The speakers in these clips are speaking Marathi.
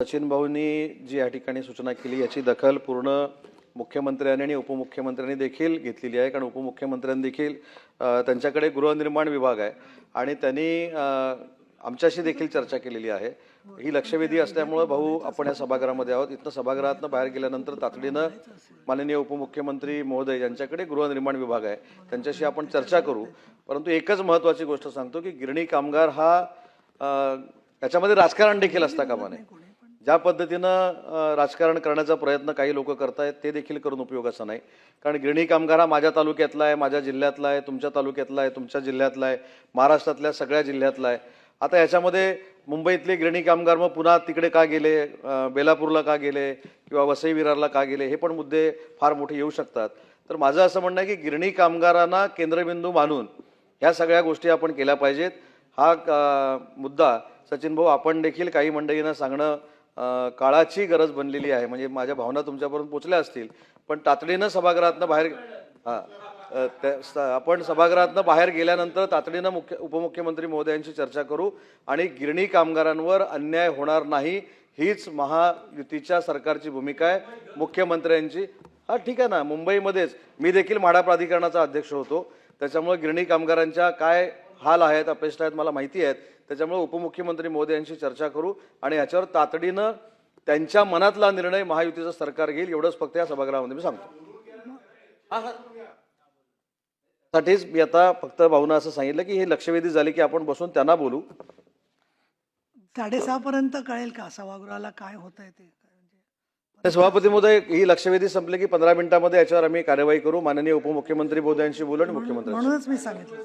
सचिन भाऊंनी जी या ठिकाणी सूचना केली याची दखल पूर्ण मुख्यमंत्र्यांनी आणि उपमुख्यमंत्र्यांनी देखील घेतलेली आहे. कारण उपमुख्यमंत्र्यांनी देखील त्यांच्याकडे गृहनिर्माण विभाग आहे आणि त्यांनी आमच्याशी देखील चर्चा केलेली आहे. ही लक्षवेधी असल्यामुळं भाऊ आपण या सभागृहामध्ये आहोत. इथनं सभागृहातनं बाहेर गेल्यानंतर तातडीनं माननीय उपमुख्यमंत्री महोदय यांच्याकडे गृहनिर्माण विभाग आहे. त्यांच्याशी आपण चर्चा करू. परंतु एकच महत्त्वाची गोष्ट सांगतो की गिरणी कामगार हा याच्यामध्ये राजकारण देखील असता कामा नये ज्या पद्धतीनं राजकारण करण्याचा प्रयत्न काही लोक करतायत ते देखील करून उपयोगाचा नाही. कारण गिरणी कामगार हा माझ्या तालुक्यातला आहे माझ्या जिल्ह्यातला आहे तुमच्या तालुक्यातला आहे तुमच्या जिल्ह्यातला आहे महाराष्ट्रातल्या सगळ्या जिल्ह्यातला आहे. आता याच्यामध्ये मुंबईतले गिरणी कामगार मग पुन्हा तिकडे का गेले? बेलापूरला का गेले? किंवा वसई विरारला का गेले? हे पण मुद्दे फार मोठे येऊ शकतात. तर माझं असं म्हणणं आहे की गिरणी कामगारांना केंद्रबिंदू मानून ह्या सगळ्या गोष्टी आपण केल्या पाहिजेत. हा मुद्दा सचिन भाऊ आपण देखील काही मंडळींना सांगणं काळाची गरज बनलेली आहे. म्हणजे माझ्या भावना तुमच्यापर्यंत पोचल्या असतील. पण तातडीनं सभागृहातनं बाहेर हां त्या- आपण सभागृहातनं बाहेर गेल्यानंतर तातडीनं मुख्य उपमुख्यमंत्री महोदयांची चर्चा करू आणि गिरणी कामगारांवर अन्याय होणार नाही हीच महायुतीच्या सरकारची भूमिका आहे. मुख्यमंत्र्यांची हा ठीक आहे ना. मुंबईमध्येच मी देखील म्हाडा प्राधिकरणाचा अध्यक्ष होतो. त्याच्यामुळे गिरणी कामगारांच्या काय हाल आहेत अपेक्षा आहेत मला माहिती आहेत. त्याच्यामुळे उपमुख्यमंत्री मोदी चर्चा करू आणि ह्याच्यावर तातडीनं त्यांच्या मनातला निर्णय महायुतीचं सरकार घेईल एवढंच फक्त या सभागृहामध्ये मी सांगतो. साठीच मी आता फक्त भाऊनं असं सांगितलं की हे लक्षवेधी झाले की आपण बसून त्यांना बोलू. साडेसहा पर्यंत कळेल का सभागृहाला काय होत आहे ते सभापती महोदय ही लक्षवेधी संपली की पंधरा मिनिटांमध्ये याच्यावर आम्ही कार्यवाही करू. माननीय उपमुख्यमंत्री महोदयांशी बोलू आणि मुख्यमंत्री म्हणूनच मी सांगितलं.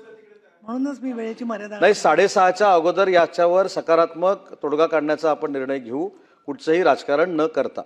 म्हणूनच मी वेळेची मर्यादा नाही साडेसहाच्या अगोदर याच्यावर सकारात्मक तोडगा काढण्याचा आपण निर्णय घेऊ. कुठचंही राजकारण न करता.